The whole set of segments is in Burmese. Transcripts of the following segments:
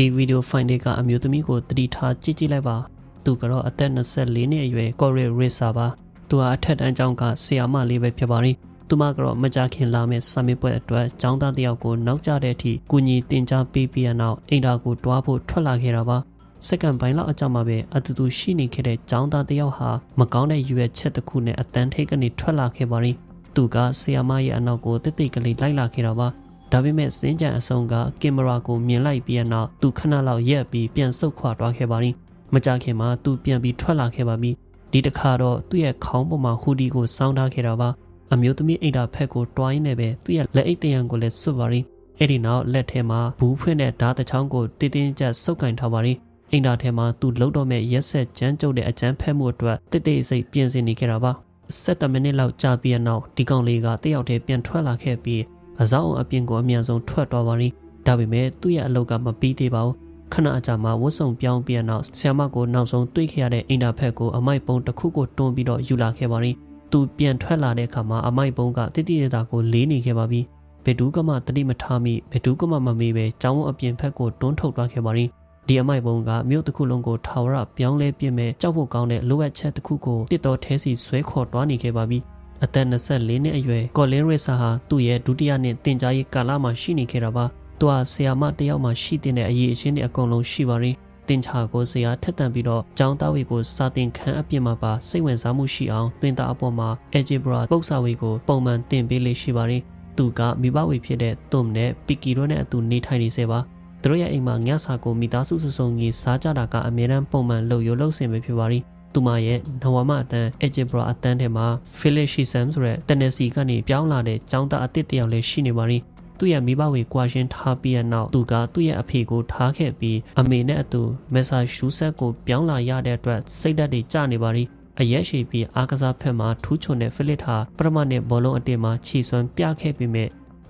ဒီဗီဒီယိုဖိုင်တွေကအမျိုးသမီးကိုတတိထားကြည့်ကြည့်လိုက်ပါသူကတော့အသက်24နှစ်အရွယ်ကော်ရီရစ်ဆာပါသူဟာအထက်တန်းကျောင်းကဆရာမလေးပဲဖြစ်ပါရီသူမကတော့မကြခင်လာမယ့်ဆာမီပွဲအတွက်ကျောင်းသားတစ်ယောက်ကိုနောက်ကျတဲ့အထိကူညီတင် जा ပေးပြီးတဲ့နောက်အိမ်သာကိုတွားဖို့ထွက်လာခဲ့တာပါစက္ကန့်ပိုင်းလောက်အကြာမှာပဲအတူတူရှိနေခဲ့တဲ့ကျောင်းသားတစ်ယောက်ဟာမကောင်းတဲ့ရွယ်ချက်တစ်ခုနဲ့အတန်းထိတ်ကနေထွက်လာခဲ့ပါရီသူကဆီယာမရဲ့အနောက်ကိုတိတ်တိတ်ကလေးလိုက်လာခဲ့တာပါ ဒါပေမဲ့စင်းကြံအစုံကကင်မရာကိုမြင်လိုက်ပြီးနောက်သူခဏလောက်ရက်ပြီးပြန်ဆုတ်ခွာသွားခဲ့ပါရီမကြခင်မှာသူပြန်ပြီးထွက်လာခဲ့ပါပြီဒီတစ်ခါတော့သူ့ရဲ့ခေါင်းပေါ်မှာဟူဒီကိုစောင်းထားခဲ့တာပါအမျိုးသမီးအိတ်တာဖက်ကိုတွိုင်းနေပဲသူ့ရဲ့လက်အိတ်တရံကိုလည်းစွတ်ပါရီအဲ့ဒီနောက်လက်ထဲမှာဘူးဖွင့်တဲ့ဓာတ်တချောင်းကိုတင်းတင်းကျပ်ဆုပ်ကင်ထားပါရီအိမ်သာထဲမှာသူလှုပ်တော့မဲ့ရက်ဆက်ကြမ်းကြုတ်တဲ့အကြမ်းဖက်မှုအတွက်တိတ်တိတ်စိတ်ပြင်ဆင်နေခဲ့တာပါ7မိနစ်လောက်ကြာပြီးနောက်ဒီကောင်လေးကတယောက်တည်းပြန်ထွက်လာခဲ့ပြီး အစောင်းအပြင်ကိုအမြန်ဆုံးထွက်သွားပါရီဒါပေမဲ့သူ့ရဲ့အလုပ်ကမပြီးသေးပါဘူးခဏအကြာမှဝတ်စုံပြောင်းပြီးနောက်ဆ iam မကိုနောက်ဆုံးတွေ့ခဲ့ရတဲ့အိမ်သာဖက်ကိုအမိုက်ပုံတစ်ခုကိုတွန်းပြီးတော့ယူလာခဲ့ပါရီသူပြန်ထွက်လာတဲ့အခါမှာအမိုက်ပုံကတိတိကျကျကိုလေးနေခဲ့ပါပြီဘယ်သူကမှတတိမထားမိဘယ်သူကမှမမေးပဲကျောင်းအပြင်ဖက်ကိုတွန်းထုတ်သွားခဲ့ပါရီဒီအမိုက်ပုံကမြို့တစ်ခုလုံးကိုထာဝရပြောင်းလဲပြစ်မဲ့ကြောက်ဖို့ကောင်းတဲ့လိုအပ်ချက်တစ်ခုကိုတစ်တော်ထဲစီဆွဲခေါ်တွားနေခဲ့ပါပြီ အသက်24နှစ်အရွယ်ကော်လင်းရစ်ဆာဟာသူ့ရဲ့ဒုတိယနှစ်တင် जा ရေးကာလမှာရှိနေခဲ့တာပါသူဟာဆရာမတယောက်မှရှိတဲ့အရေးအချင်းတွေအကုန်လုံးရှိပါရင်တင်ချာကိုဆရာထက်တန်ပြီးတော့ကျောင်းသားဝေကိုစာသင်ခန်းအပြင်မှာပါစိတ်ဝင်စားမှုရှိအောင်တွင်တာအပေါ်မှာ algebra ပုတ်စာဝေကိုပုံမှန်တင်ပေးလေးရှိပါရင်သူကမိဘဝေဖြစ်တဲ့တွမ်နဲ့ပီကီတို့နဲ့အတူနေထိုင်နေစေပါသူတို့ရဲ့အိမ်မှာညစာကိုမိသားစုစုစုံကြီးစားကြတာကအမြဲတမ်းပုံမှန်လုပ်ရလုပ်စင်ပဲဖြစ်ပါရီ သူမရဲ့နဝမအတန်း algebra အတန်းထဲမှာ Philip Shisam ဆိုတဲ့ Tennessee ကနေပြောင်းလာတဲ့ကျောင်းသားအသစ်တစ်ယောက်လည်းရှိနေပါရီသူ့ရဲ့မိဘဝေကွာရှင်းထားပြီးတဲ့နောက်သူကသူ့ရဲ့အဖေကိုထားခဲ့ပြီးအမေနဲ့အတူမက်ဆာရှူးဆက်ကိုပြောင်းလာရတဲ့အတွက်စိတ်ဓာတ်တွေကျနေပါရီအရက်ရှိပြီးအားကစားဖက်မှာထူးချွန်တဲ့ဖိလစ်ဟာပရမနဲ့ဘောလုံးအတင်းမှာခြေစွမ်းပြခဲ့ပြီးမြဲ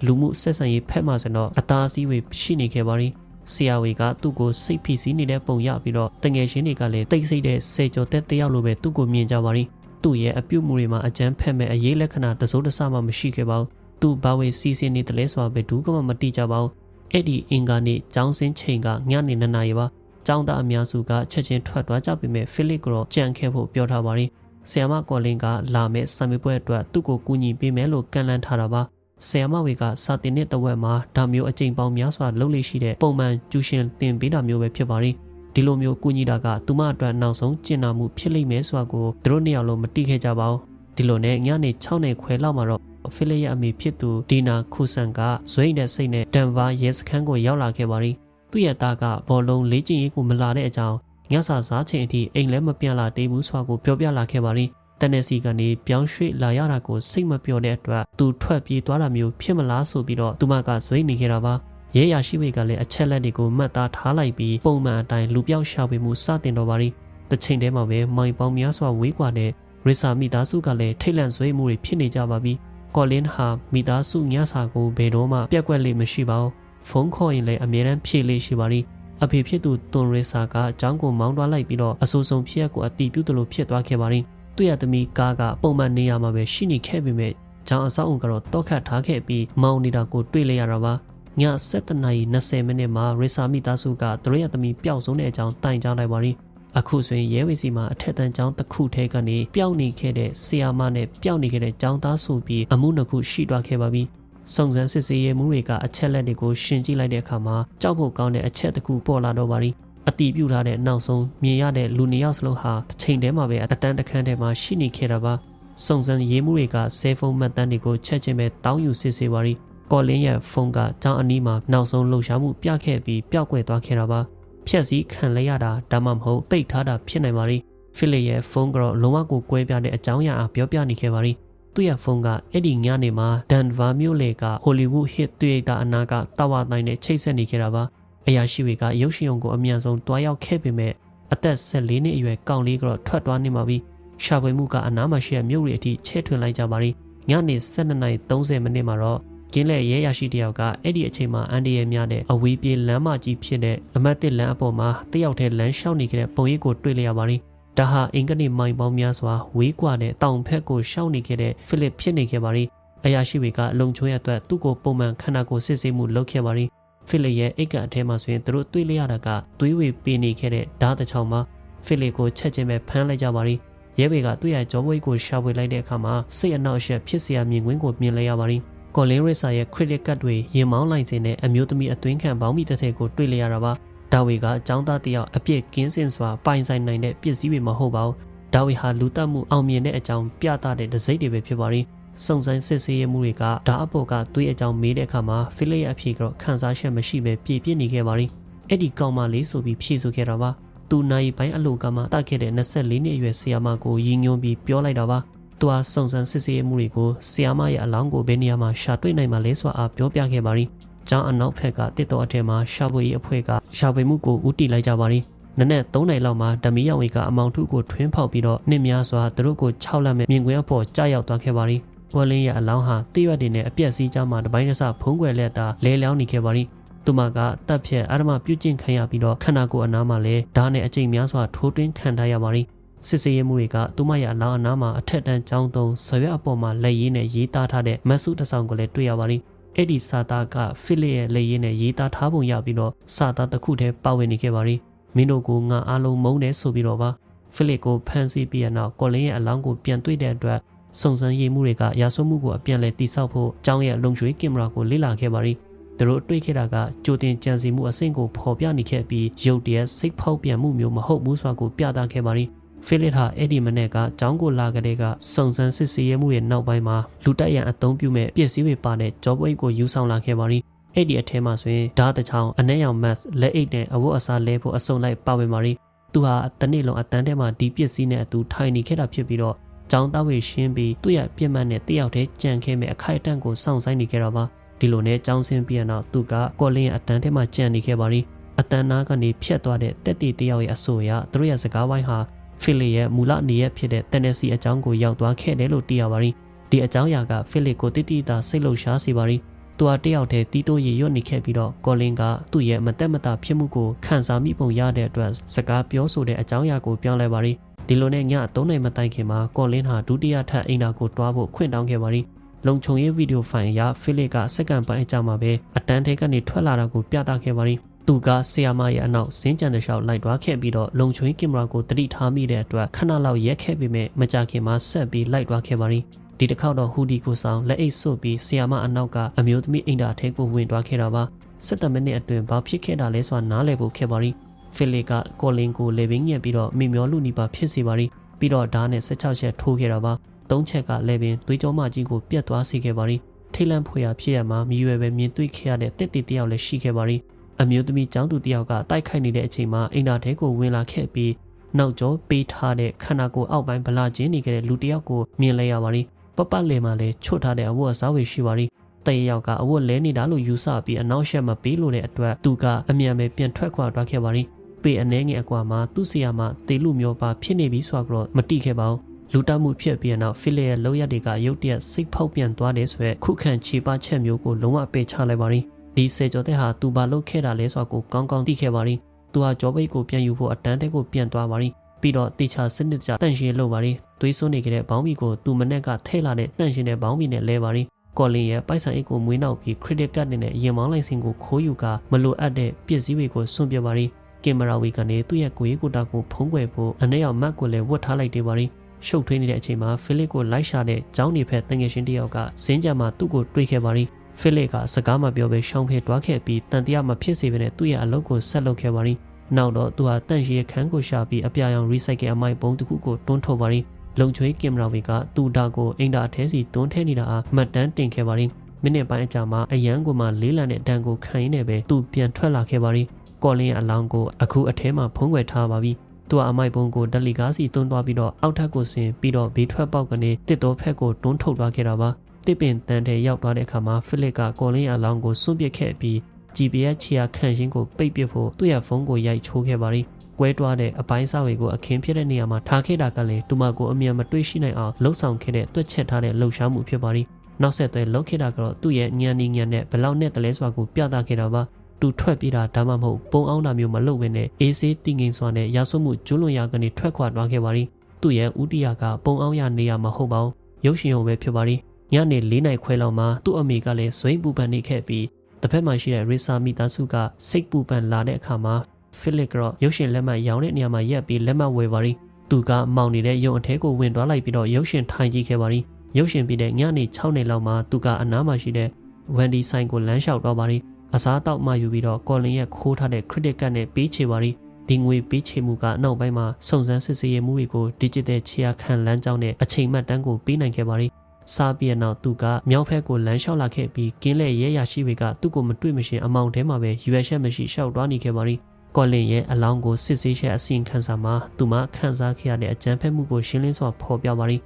လူမှုဆက်ဆံရေးဖက်မှာဆိုတော့အသားစီးဝေရှိနေခဲ့ပါရီ ဆရာဝေကသူ့ကိုစိတ်ဖိစီးနေတဲ့ပုံရပြီးတော့တငယ်ချင်းတွေကလည်းတိတ်ဆိတ်တဲ့စေကျော်တက်တယောက်လိုပဲသူ့ကိုမြင်ကြပါရီသူ့ရဲ့အပြုတ်မှုတွေမှာအကြမ်းဖက်မဲ့အရေးလက္ခဏာတစိုးတစမှမရှိခဲ့ပါဘူးသူဘာဝေစီစဉ်နေတယ်လဲဆိုတာပဲဒူးကမှမတိကြပါဘူးအဲ့ဒီအင်္ဂါနေ့ကျောင်းစင်းချိန်ကညနေ2နာရီပါကျောင်းသားအများစုကချက်ချင်းထွက်သွားကြပြီမဲ့ဖိလစ်ကတော့ကြံခဲ့ဖို့ပြောထားပါရီဆီယမကော်လင်ကလာမဲ့ဆံမေပွဲအတွက်သူ့ကိုကူညီပေးမယ်လို့ကန့်လန့်ထားတာပါ ဆီယမဝေကစာတင်တဲ့တဝက်မှာဒါမျိုးအကြိမ်ပေါင်းများစွာလုပ်လို့ရှိတဲ့ပုံမှန်ကျူရှင်တင်ပေးတာမျိုးပဲဖြစ်ပါရီဒီလိုမျိုးကူညီတာကသူမအတွက်နောက်ဆုံးကျင်နာမှုဖြစ်လိမ့်မယ်ဆိုတာကိုသူတို့နှစ်ယောက်လုံးမတိခဲ့ကြပါဘူးဒီလိုနဲ့ညနေ6နှစ်ခွဲလောက်မှာတော့ဖိလစ်ရဲ့အမေဖြစ်သူဒီနာခူဆန်ကဇွိတ်တဲ့စိတ်နဲ့ဒန်ဗာရဲစခန်းကိုရောက်လာခဲ့ပါရီသူ့ရဲ့သားကဘောလုံးလေးကျင်ရေးကိုမလာတဲ့အကြောင်းညစာစားချိန်အထိအိမ်လည်းမပြန်လာသေးဘူးဆိုတာကိုပြောပြလာခဲ့ပါရီ တနက်စီကနေပြောင်းရွှေ့လာရတာကိုစိတ်မပြောတဲ့အတွက်သူထွက်ပြေးသွားတာမျိုးဖြစ်မလားဆိုပြီးတော့သူမကဇွိတ်နေခဲ့တာပါရဲရရှိဝေကလည်းအချက်လက်တွေကိုမှတ်သားထားလိုက်ပြီးပုံမှန်အတိုင်းလူပြောက်ရှာဖွေမှုစတင်တော့ပါရီတစ်ချိန်တည်းမှာပဲမိုင်ပေါင်းများစွာဝေးကွာတဲ့ရစ်ဆာမိသားစုကလည်းထိတ်လန့်ဆွေးမှုတွေဖြစ်နေကြပါပြီကော်လင်းဟာမိသားစုညစာကိုဘယ်တော့မှပြက်ကွက်လိမ့်မရှိပါဘူးဖုန်းခေါ်ရင်လည်းအမြဲတမ်းဖြေလေးရှိပါလိအဖေဖြစ်သူတွန်ရစ်ဆာကအကြောင်းကိုမောင်းသွားလိုက်ပြီးတော့အဆိုးဆုံးဖြစ်ရက်ကိုအတီးပြုတ်လို့ဖြစ်သွားခဲ့ပါလိ သူ့ရဲ့သမီးကားကပုံမှန်နေရာမှာပဲရှိနေခဲ့ပေမဲ့ကျောင်းအဆောက်အုံကတော့တောက်ခတ်ထားခဲ့ပြီးမောင်းနေတာကိုတွေ့လိုက်ရတာပါည7:20မိနစ်မှာရစ်ဆာမိသားစုကသူရဲ့သမီးပျောက်ဆုံးတဲ့အကြောင်းတိုင်ကြားလိုက်ပါလိအခုဆိုရင်ရဲဝေစီမှာအထက်တန်းကျောင်းတစ်ခုထဲကနေပျောက်နေခဲ့တဲ့ဆီယာမနဲ့ပျောက်နေခဲ့တဲ့ကျောင်းသားဆိုပြီးအမှုနှစ်ခုရှိသွားခဲ့ပါပြီ။စုံစမ်းစစ်ဆေးရေးမှုတွေကအချက်လက်တွေကိုရှင်းကြည့်လိုက်တဲ့အခါမှာကြောက်ဖို့ကောင်းတဲ့အချက်တစ်ခုပေါ်လာတော့ပါပြီ။ အတီးပြုတ်ထားတဲ့နောက်ဆုံးမြင်ရတဲ့လူနှစ်ယောက်စလုံးဟာတစ်ချိန်တည်းမှာပဲအတန်းတခန်းထဲမှာရှိနေခဲ့တာပါ။စုံစမ်းရေးမှုတွေကဆဲဖုန်းမှတ်တမ်းတွေကိုချက်ချင်းပဲတောင်းယူစစ်ဆေးပါရီ။ကော်လင်းရဲ့ဖုန်းကကျောင်းအနီးမှာနောက်ဆုံးလှုပ်ရှားမှုပြခဲ့ပြီးပျောက်ကွယ်သွားခဲ့တာပါ။ဖြက်စည်းခံလိုက်ရတာဒါမှမဟုတ်တိတ်ထားတာဖြစ်နိုင်ပါလိဖိလစ်ရဲ့ဖုန်းကတော့လုံးဝကိုကွဲပြားတဲ့အကြောင်းအရာအပြောပြနေခဲ့ပါလိသူ့ရဲ့ဖုန်းကအဲ့ဒီညနေမှာဒန်ဗာမြို့လေကဟိုလီဝုဒ်ဟစ်သွေးတာအနာကတာဝါတိုင်းနဲ့ချိတ်ဆက်နေခဲ့တာပါ အရာရှိတွေကရုပ်ရှင်ုံကိုအမြန်ဆုံးတွားရောက်ခဲ့ပေမဲ့အသက်14နှစ်အရွယ်ကောင်လေးကတော့ထွက်သွားနေပါပြီရှာဖွေမှုကအနားမှာရှိတဲ့မြို့တွေအထိချဲ့ထွင်လိုက်ကြပါလိညနေ12:30မိနစ်မှာတော့ကင်းလက်ရဲရရှိတယောက်ကအဲ့ဒီအချိန်မှာအန်ဒီရဲ့များတဲ့အဝေးပြေးလမ်းမကြီးဖြစ်တဲ့အမတ်တစ်လမ်းအပေါ်မှာတယောက်တည်းလမ်းလျှောက်နေကြတဲ့ပုံရိပ်ကိုတွေ့လျက်ပါလိဒါဟာအင်္ဂလိပ်မိုင်ပေါင်းများစွာဝေးကွာတဲ့တောင်ဖက်ကိုရှောက်နေခဲ့တဲ့ဖိလစ်ဖြစ်နေခဲ့ပါလိအရာရှိတွေကအလုံချုံးရအတွက်သူ့ကိုပုံမှန်ခန္ဓာကိုယ်စစ်ဆေးမှုလုပ်ခဲ့ပါလိ ဖဖိလစ်ရဲ့အိတ်ကအထဲမှာဆိုရင်သူတို့တွေးလိုက်ရတာကသွေးဝေပေးနေခဲ့တဲ့ဓာတ်တစ်ချောင်းမှာဖိလစ်ကိုချက်ချင်းပဲဖမ်းလိုက်ကြပါရီရဲဘေကသူ့ရဲ့ကြောပွေးကိုရှာဖွေလိုက်တဲ့အခါမှာစိတ်အနှောက်အယှက်ဖြစ်စရာမြင်ကွင်းကိုမြင်လိုက်ရပါရီကော်လင်းရစ်ဆာရဲ့ credit card တွေရင်မောင်းလိုက်ခြင်းနဲ့အမျိုးသမီးအသွင်းခံပေါင်းမိတဲ့တဲ့ကိုတွေ့လိုက်ရတာပါဒါဝီကအကြောင်းသားတယောက်အပြစ်ကင်းစင်စွာပိုင်ဆိုင်နိုင်တဲ့ပစ္စည်းတွေမဟုတ်ပါဘူးဒါဝီဟာလူတက်မှုအောင်မြင်တဲ့အကြောင်းပြသတဲ့ဒစိမ့်တွေပဲဖြစ်ပါရီ စုံစမ်းစစ်ဆေးရမှုတွေကဓာအပေါ်ကသွေးအကြောင်းမေးတဲ့အခါမှာဖိလစ်ရဲ့အဖြေကတော့ခန်းစားချက်မရှိပဲပြည့်ပြည့်နေခဲ့ပါရီအဲ့ဒီကောင်မလေးဆိုပြီးဖြေဆိုခဲ့တာပါသူနိုင်ပိုင်းအလိုကမှတတ်ခဲ့တဲ့24နှစ်အရွယ်ဆီယာမကိုရည်ညွှန်းပြီးပြောလိုက်တာပါသူဟာစုံစမ်းစစ်ဆေးမှုတွေကိုဆီယာမရဲ့အလောင်းကိုဘယ်နေရာမှာရှာတွေ့နိုင်မှာလဲဆိုတာပြောပြခဲ့ပါရီကျောင်းအနောက်ဘက်ကတစ်တော်အထက်မှာရှာဖွေရေးအဖွဲ့ကရှာဖွေမှုကိုဦးတည်လိုက်ကြပါရီနနက်3နိုင်လောက်မှာဓမီယောင်ဝေကအမောင်ထုကိုထွင်းဖောက်ပြီးတော့နှစ်များစွာသူတို့ကို6လက်မဲ့မြင်ကွင်းအဖို့ကြားရောက်သွားခဲ့ပါရီ ကွယ်လင်းရဲ့အလောင်းဟာတိရွက်တွေနဲ့အပြက်စီးကြမှာတပိုင်းတစ်စဖုံးကွယ်လက်တာလဲလျောင်းနေခဲ့ပါရီသူမကတပ်ဖြတ်အာရမပြုတ်ကျင့်ခံရပြီးတော့ခန္ဓာကိုယ်အနားမှာလည်းဓာတ်နဲ့အကျိန်များစွာထိုးတွင်းခံထားရပါရီစစ်စေးရမှုတွေကသူမရဲ့အလောင်းအနားမှာအထက်တန်းចောင်းသုံးဇရွက်အပေါ်မှာလက်ရည်နဲ့ရေးသားထားတဲ့မတ်စုတစ်ဆောင်ကိုလည်းတွေ့ရပါရီအဲ့ဒီစာသားကဖိလစ်ရဲ့လက်ရည်နဲ့ရေးသားထားပုံရပြီးတော့စာသားတစ်ခုတည်းပါဝင်နေခဲ့ပါရီမင်းတို့ကငါအားလုံးမုန်းတယ်ဆိုပြီးတော့ပါဖိလစ်ကိုဖန်ဆီးပြီးနောက်ကော်လင်းရဲ့အလောင်းကိုပြန်တွေ့တဲ့အတွက် စုံစမ်းရေးမှုတွေကရာဇဝမှုကိုအပြန်လဲတိစောက်ဖို့ကျောင်းရဲ့လုံခြုံရေးကင်မရာကိုလေ့လာခဲ့ပါရီသူတို့တွေ့ခဲ့တာကကြိုတင်ကြံစီမှုအဆင့်ကိုဖော်ပြနေခဲ့ပြီးရုပ်တရက်စိတ်ဖောက်ပြန်မှုမျိုးမဟုတ်ဘူးဆိုတာကိုပြသခဲ့ပါရီဖိလစ်ဟာအဲ့ဒီမနေ့ကကျောင်းကိုလာကြတဲ့ကစုံစမ်းစစ်ဆေးရမှုရဲ့နောက်ပိုင်းမှာလူတိုက်ရန်အသုံးပြုမဲ့ပစ္စည်းတွေပါတဲ့ကြောပွိတ်ကိုယူဆောင်လာခဲ့ပါရီအဲ့ဒီအထဲမှာဆိုရင်ဓာတ်တချောင်းအနက်ရောင်မတ်လက်အိတ်နဲ့အဝတ်အစားလဲဖို့အစုံလိုက်ပါဝင်ပါရီသူဟာတနေ့လုံးအတန်းထဲမှာဒီပစ္စည်းနဲ့အတူထိုင်နေခဲ့တာဖြစ်ပြီးတော့ ကျောင်းသားဝေရှင်းပြီးသူ့ရဲ့ပြစ်မှတ်နဲ့တယောက်တည်းကြံခဲ့မဲ့အခိုက်အတန့်ကိုစောင့်ဆိုင်နေခဲ့တာပါဒီလိုနဲ့ကျောင်းဆင်းပြီးနောက်သူကကော်လင်းရဲ့အတန်းထဲမှာကြံနေခဲ့ပါရီအတန်းနာကနေဖြတ်သွားတဲ့တက်တီတယောက်ရဲ့အဆိုအရသူတို့ရဲ့စကားဝိုင်းဟာဖိလစ်ရဲ့မူလနေရဖြစ်တဲ့တန်နက်စီအကြောင်းကိုရောက်သွားခဲ့တယ်လို့သိရပါရီဒီအကြောင်းအရာကဖိလစ်ကိုတိတိတာစိတ်လှုပ်ရှားစေပါရီသူဟာတယောက်တည်းတီးတိုးရေရွတ်နေခဲ့ပြီးတော့ကော်လင်ကသူ့ရဲ့မတက်မတာဖြစ်မှုကိုခံစားမိပုံရတဲ့အတွက်စကားပြောဆိုတဲ့အကြောင်းအရာကိုပြောင်းလဲပါရီ ဒီလိုနဲ့ည3နိုင်မတိုင်ခင်မှာကော်လင်းဟာဒုတိယထပ်အိမ်နာကိုတွားဖို့ခွင့်တောင်းခဲ့ပါရီလုံခြုံရေးဗီဒီယိုဖိုင်ရဖိလစ်ကစက္ကန့်ပိုင်းအကြာမှာပဲအတန်းထဲကနေထွက်လာတာကိုပြသခဲ့ပါရီသူကဆီယာမရဲ့အနောက်စင်းကြံတဲ့ရှောက်လိုက်သွားခဲ့ပြီးတော့လုံခြုံရေးကင်မရာကိုတတိထားမိတဲ့အတွက်ခဏလောက်ရက်ခဲ့ပြီးမြမကြခင်မှာဆက်ပြီးလိုက်သွားခဲ့ပါရီဒီတစ်ခေါက်တော့ဟူဒီကိုဆောင်လက်အိတ်ဆွတ်ပြီးဆီယာမအနောက်ကအမျိုးသမီးအိမ်တာထဲကိုဝင်သွားခဲ့တာပါ17မိနစ်အတွင်းဘာဖြစ်ခဲ့တာလဲဆိုတာနားလည်ဖို့ခဲ့ပါရီ ဖိလစ်ကကော်လင်ကိုလေဘင်းညက်ပြီးတော့မိမျောလူနီပါဖြစ်စီပါရီပြီးတော့ဓာတ်နဲ့16ချက်ထိုးခဲ့တာပါသုံးချက်ကလေဘင်းသွေးကြောမကြီးကိုပြတ်သွားစေခဲ့ပါရီထိလန့်ဖွေရဖြစ်ရမှာမြည်ရွယ်ပဲမြင်တွေ့ခဲ့ရတဲ့တစ်တီတယောက်လည်းရှိခဲ့ပါရီအမျိုးသမီးចောင်းသူတယောက်ကတိုက်ခိုက်နေတဲ့အချိန်မှာအိမ်သာထဲကိုဝင်လာခဲ့ပြီးနောက်ကျောပေးထားတဲ့ခန္ဓာကိုယ်အောက်ပိုင်းဗလာချင်းနေခဲ့တဲ့လူတယောက်ကိုမြင်လိုက်ရပါရီပပလေမှာလည်းချွတ်ထားတဲ့အဝတ်အစားတွေရှိပါရီတရယောက်ကအဝတ်လဲနေတာလို့ယူဆပြီးအနောက်ရှက်မပေးလို့တဲ့အတွက်သူကအမြန်ပဲပြန်ထွက်ခွာသွားခဲ့ပါရီ ပေအနှဲငယ်အကွာမှာသူ့ဆီယာမှာတေလူမျိုးပါဖြစ်နေပြီဆိုတော့မတိခဲ့ပါဘူးလူတမှုဖြစ်ပြီးနောက်ဖိလစ်ရဲ့လောက်ရတွေကရုတ်တရက်စိတ်ဖောက်ပြန်သွားတယ်ဆိုရက်ခုခံခြေပချက်မျိုးကိုလုံးဝပယ်ချလိုက်ပါရီဒီစေကျော်တဲ့ဟာသူဘာလုပ်ခဲ့တာလဲဆိုတာကိုကောင်းကောင်းသိခဲ့ပါရီသူဟာဂျောဘိတ်ကိုပြန်ယူဖို့အတန်းတဲကိုပြန်သွားပါရီပြီးတော့တေချာစနစ်ကြတန့်ရှင်းလုပ်ပါရီသွေးစွန်းနေကြတဲ့ဘောင်းမီကိုသူမနဲ့ကထဲ့လာတဲ့တန့်ရှင်းတဲ့ဘောင်းမီနဲ့လဲပါရီကော်လင်ရဲ့ပိုက်ဆံအိတ်ကိုမွေးနောက်ပြီး credit card နဲ့ရင်မောင်းလိုင်စင်ကိုခိုးယူကမလိုအပ်တဲ့ပစ္စည်းတွေကိုစွန့်ပြပါရီ ကင်မရာဝီကနေသူ့ရဲ့ကိုရေးကိုတာကိုဖုံးကွယ်ဖို့အနဲ့ရောက်မတ်ကိုလည်းဝတ်ထားလိုက်တယ်ပါရီရှုပ်ထွေးနေတဲ့အချိန်မှာဖိလစ်ကိုလိုက်ရှာတဲ့ကျောင်းနေဖက်တငယ်ရှင်တယောက်ကစင်းကြမှာသူ့ကိုတွေးခဲ့ပါရီဖိလစ်ကစကားမပြောဘဲရှောင်းဖဲတွားခဲ့ပြီးတန်တရားမဖြစ်စေဘဲနဲ့သူ့ရဲ့အလုပ်ကိုဆက်လုပ်ခဲ့ပါရီနောက်တော့သူဟာတန့်ရှိရခန်းကိုရှာပြီးအပြာရောင် recycle အမိုက်ပုံတစ်ခုကိုတွန်းထုတ်ပါရီလုံချွေးကင်မရာဝီကသူ့ဒါကိုအင်တာအထဲစီတွန်းထဲနေတာအားမှတ်တမ်းတင်ခဲ့ပါရီမိနစ်ပိုင်းအကြာမှာအရန်ကိုမှလေးလံတဲ့ဒဏ်ကိုခံရင်းနဲ့ပဲသူပြန်ထွက်လာခဲ့ပါရီ ကော်လင်းအလောင်းကိုအခုအထဲမှာဖုံးကွယ်ထားပါပြီသူကအမိုက်ပုံကိုဒလီကားစီတွန်းသွားပြီးတော့အောက်ထပ်ကိုဆင်းပြီးတော့ဘေးထွက်ပေါက်ကနေတစ်တော်ဖက်ကိုတွန်းထုတ်သွားခဲ့တာပါတစ်ပင်တန်တဲ့ရောက်သွားတဲ့အခါမှာဖိလစ်ကကော်လင်းအလောင်းကိုစွန့်ပစ်ခဲ့ပြီး GPS ချီယာခန့်ရှင်းကိုပိတ်ပစ်ဖို့သူ့ရဲ့ဖုန်းကိုရိုက်ချိုးခဲ့ပါရီကွဲတွားတဲ့အပိုင်းစားတွေကိုအခင်းဖြစ်တဲ့နေရာမှာထားခဲ့တာကလည်းတူမကိုအမြန်မတွေ့ရှိနိုင်အောင်လှုပ်ဆောင်ခဲ့တဲ့တွက်ချက်ထားတဲ့လှုပ်ရှားမှုဖြစ်ပါရီနောက်ဆက်တွဲလှုပ်ခဲ့တာကတော့သူ့ရဲ့ညံနေညံနဲ့ဘလောက်နဲ့တလဲစွာကိုပြသခဲ့တာပါ တူထွက်ပြေးတာဒါမှမဟုတ်ပုံအောင်တာမျိုးမလုပ်ဘဲနဲ့အေးဆေးတင်ငင်စွာနဲ့ရာဆွမှုကျွလွန်ရာကနေထွက်ခွာသွားခဲ့ပါရီသူ့ရဲ့ဥတီယာကပုံအောင်ရနေရမှာဟုတ်ပါဘူးရုပ်ရှင်ရုံပဲဖြစ်ပါရီညနေ၄နိုင်ခွဲလောက်မှာသူ့အမေကလည်းဇွိမ့်ပူပန်နေခဲ့ပြီးတစ်ဖက်မှာရှိတဲ့ရီဆာမိသားစုကစိတ်ပူပန်လာတဲ့အခါမှာဖိလစ်ကတော့ရုပ်ရှင်လက်မှတ်ရောင်းတဲ့နေရာမှာရက်ပြီးလက်မှတ်ဝယ်ပါရီသူကမောင်နေတဲ့ရုံအထဲကိုဝင်သွားလိုက်ပြီးတော့ရုပ်ရှင်ထိုင်ကြည့်ခဲ့ပါရီရုပ်ရှင်ပြီးတဲ့ညနေ6နှစ်လောက်မှာသူကအနားမှာရှိတဲ့ဝန်ဒီဆိုင်ကိုလမ်းလျှောက်တော့ပါရီ အစားတောက်မှယူပြီးတော့ကော်လင်ရဲ့ခိုးထားတဲ့ credit card နဲ့ပေးချေပါရီဒီငွေပေးချေမှုကအနောက်ပိုင်းမှာစုံစမ်းစစ်ဆေးရေးမှုတွေကို digital ချေရခံလမ်းကြောင်းနဲ့အချိန်မှတ်တမ်းကိုပေးနိုင်ခဲ့ပါရီစားပြီးနောက်သူကမြောက်ဖက်ကိုလမ်းလျှောက်လာခဲ့ပြီးကင်းလဲရဲရရှိတွေကသူ့ကိုမတွေ့မရှင်အမောင်ထဲမှာပဲရွယ်ချက်မရှိရှောက်သွားနေခဲ့ပါရီကော်လင်ရဲ့အလောင်းကိုစစ်ဆေးချက်အစီရင်ခံစာမှာသူမခန်းစားခဲ့ရတဲ့အကြမ်းဖက်မှုကိုရှင်းလင်းစွာဖော်ပြပါရီ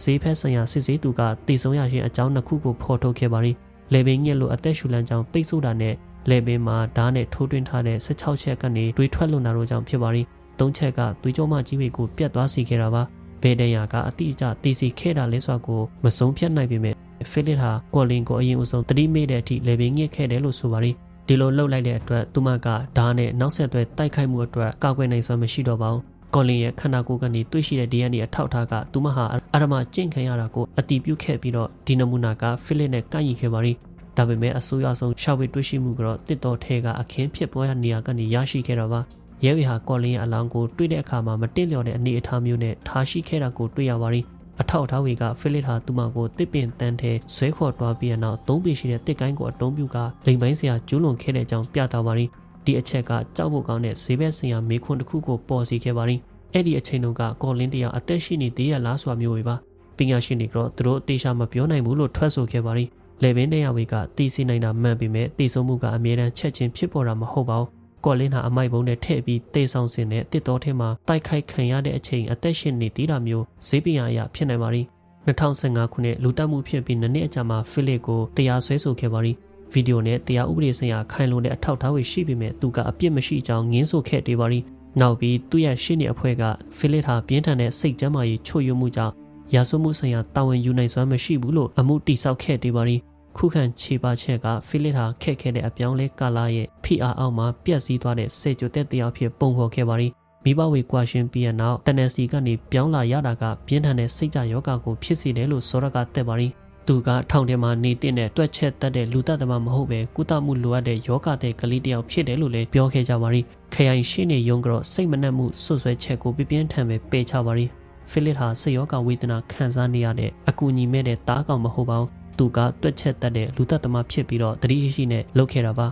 ဈေးဖက်ဆိုင်ရာစစ်ဆေးသူကတည်ဆုံရခြင်းအကြောင်းတစ်ခုကိုဖော်ထုတ်ခဲ့ပါရီ လေဘင်းညက်လိုအသက်ရှူလန်းကြောင်းပိတ်ဆို့တာနဲ့လေဘင်းမှာဓာတ်နဲ့ထိုးတွင်းထားတဲ့16ချက်ကနေတွေးထွက်လွန်တာတို့ကြောင့်ဖြစ်ပါရီသုံးချက်ကသွေးကြောမကြီးတွေကိုပြတ်သွားစေခဲ့တာပါဘယ်တရာကအတိအကျတည်စီခဲ့တာလဲဆိုတာကိုမဆုံးဖြတ်နိုင်ပေမဲ့ဖိလစ်ဟာကော်လင်ကိုအရင်အဆုံးတတိမေ့တဲ့အထိလေဘင်းညက်ခဲ့တယ်လို့ဆိုပါရီဒီလိုလှုပ်လိုက်တဲ့အတွက်သူမကဓာတ်နဲ့နောက်ဆက်တွဲတိုက်ခိုက်မှုအတွက်ကောက်ွယ်နိုင်စွမ်းမရှိတော့ပါဘူး ကော်လင်ရဲ့ခန္ဓာကိုယ်ကနေတွေ့ရှိတဲ့ DNA အထောက်အထားကသူမဟာအရမကျင့်ခံရတာကိုအတီးပြုတ်ခဲ့ပြီးတော့ဒီနမူနာကဖိလစ်နဲ့ကန့်ရီခဲ့ပါရီဒါပေမဲ့အဆိုးရဆုံးရှောက်ဝေတွေ့ရှိမှုကတော့တစ်တော်ထဲကအခင်းဖြစ်ပွားရနေရာကနေရရှိခဲ့တော့ပါရဲဝေဟာကော်လင်ရဲ့အလောင်းကိုတွေ့တဲ့အခါမှာမတင့်လျော်တဲ့အနေအထားမျိုးနဲ့ထားရှိခဲ့တာကိုတွေ့ရပါရီအထောက်အထားဝေကဖိလစ်ဟာသူမကိုတစ်ပင်တန်းထဲဆွဲခေါ်သွားပြီးနောက်သုံးပေရှိတဲ့တစ်ကိုင်းကိုအတုံးပြုကလိမ်ပိုင်းစရာကျူးလွန်ခဲ့တဲ့အကြောင်းပြသပါရီ ဒီအချက်ကကြောက်ဖို့ကောင်းတဲ့ဈေးဘက်ဆိုင်ရာမေခွန်းတစ်ခုကိုပေါ်စီခဲ့ပါရီအဲ့ဒီအချိန်တုန်းကကော်လင်းတရားအသက်ရှိနေသေးရလားဆိုတာမျိုးပဲပါပညာရှင်တွေကတော့သူတို့အသေးချာမပြောနိုင်ဘူးလို့ထွက်ဆိုခဲ့ပါရီလေဘင်းတရားဝေကတီးစီနိုင်တာမှန်ပေမဲ့တီးဆုံးမှုကအမြဲတမ်းချက်ချင်းဖြစ်ပေါ်တာမဟုတ်ပါဘူးကော်လင်းဟာအမိုက်ဘုံနဲ့ထည့်ပြီးတေဆောင်စင်တဲ့တစ်တော်ထဲမှာတိုက်ခိုက်ခံရတဲ့အချိန်အသက်ရှင်နေသေးတာမျိုးဈေးပညာအရဖြစ်နိုင်ပါရီ2015ခုနှစ်လူတက်မှုဖြစ်ပြီးနှစ်နှစ်အကြာမှာဖိလစ်ကိုတရားစွဲဆိုခဲ့ပါရီ ဗီဒီယိုနဲ့တရားဥပဒေဆိုင်ရာခိုင်လုံတဲ့အထောက်အထားတွေရှိပေမဲ့သူကအပြစ်မရှိကြောင်းငင်းဆိုခဲ့သေးပါရီနောက်ပြီးသူ့ရဲ့ရှင်းနေအဖွဲ့ကဖိလစ်ဟာပြင်းထန်တဲ့စိတ်ကြမ်းမာရေးချို့ယွမှုကြောင့်ရာဇဝမှုဆိုင်ရာတာဝန်ယူနိုင်စွမ်းမရှိဘူးလို့အမှုတိဆောက်ခဲ့သေးပါရီခုခံခြေပါချက်ကဖိလစ်ဟာခက်ခဲတဲ့အပြောင်းလဲကာလာရဲ့ဖိအားအောက်မှာပြက်စီးသွားတဲ့စေကြိုတက်တရားဖြစ်ပုံဖော်ခဲ့ပါရီမိဘဝေကွာရှင်ပြီးရနောက်တနက်စီကနေပြောင်းလာရတာကပြင်းထန်တဲ့စိတ်ကြယောဂကိုဖြစ်စေတယ်လို့စောရကတက်ပါရီ သူကထောင်ထဲမှာနေတဲ့နဲ့တွက်ချက်တတ်တဲ့လူသက်သမားမဟုတ်ပဲကုသမှုလိုအပ်တဲ့ယောဂတဲ့ကလေးတယောက်ဖြစ်တယ်လို့လည်းပြောခဲ့ကြပါရီခရိုင်ရှင်းနေရုံကတော့စိတ်မနှက်မှုဆွဆွဲချက်ကိုပြပြင်းထန်ပဲပယ်ချပါရီဖိလစ်ဟာစိတ်ယောဂဝေဒနာခံစားနေရတဲ့အကူအညီမဲ့တဲ့တားကောင်မဟုတ်ပါဘူးသူကတွက်ချက်တတ်တဲ့လူသက်သမားဖြစ်ပြီးတော့တတိရှိနဲ့လုပ်ခဲ့တာပါ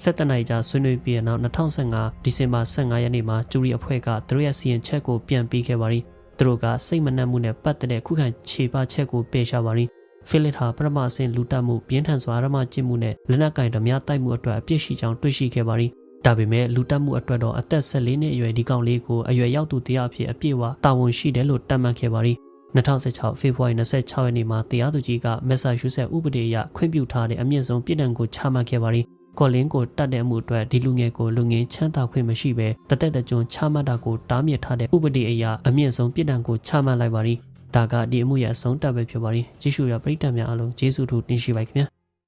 ဆက်တနိုင်ကြဆွေးနွေးပြီးနောက်2015ဒီဇင်ဘာ15ရက်နေ့မှာဂျူရီအဖွဲ့ကသူတို့ရဲ့စီရင်ချက်ကိုပြန်ပေးခဲ့ပါရီသူတို့ကစိတ်မနှက်မှုနဲ့ပတ်သက်တဲ့ခုခံခြေပချက်ကိုပယ်ရှားပါရီ ဖိလစ်ဟာပရမအဆင့်လူတက်မှုပြင်းထန်စွာရမကျင့်မှုနဲ့လက်နက်ကင်ဓမြတိုက်မှုအတွက်အပြစ်ရှိကြောင်းတွေ့ရှိခဲ့ပါရီဒါပေမဲ့လူတက်မှုအတွက်တော့အသက်14နှစ်အရွယ်ဒီကောင်လေးကိုအရွယ်ရောက်သူတရားအဖြစ်အပြည့်အဝတာဝန်ရှိတယ်လို့တတ်မှတ်ခဲ့ပါရီ2016ဖေဖော်ဝါရီ26ရက်နေ့မှာတရားသူကြီးကမက်ဆာချူးဆက်ဥပဒေအရခွင့်ပြုထားတဲ့အမြင့်ဆုံးပြည်ထောင်ကိုချမှတ်ခဲ့ပါရီကော်လင်းကိုတတ်တဲ့အမှုအတွက်ဒီလူငယ်ကိုလူငင်းချမ်းသာခွင့်မရှိဘဲတသက်တကြွချမှတ်တာကိုတားမြစ်ထားတဲ့ဥပဒေအရအမြင့်ဆုံးပြည်ထောင်ကိုချမှတ်လိုက်ပါရီ ဒါကဒီအမှုရဲ့အဆုံးတပ်ပဲဖြစ်ပါရီကြည့်ရှုရပရိသတ်များအားလုံးကျေးဇူးထူးတင်ရှိပါခင်ဗျာ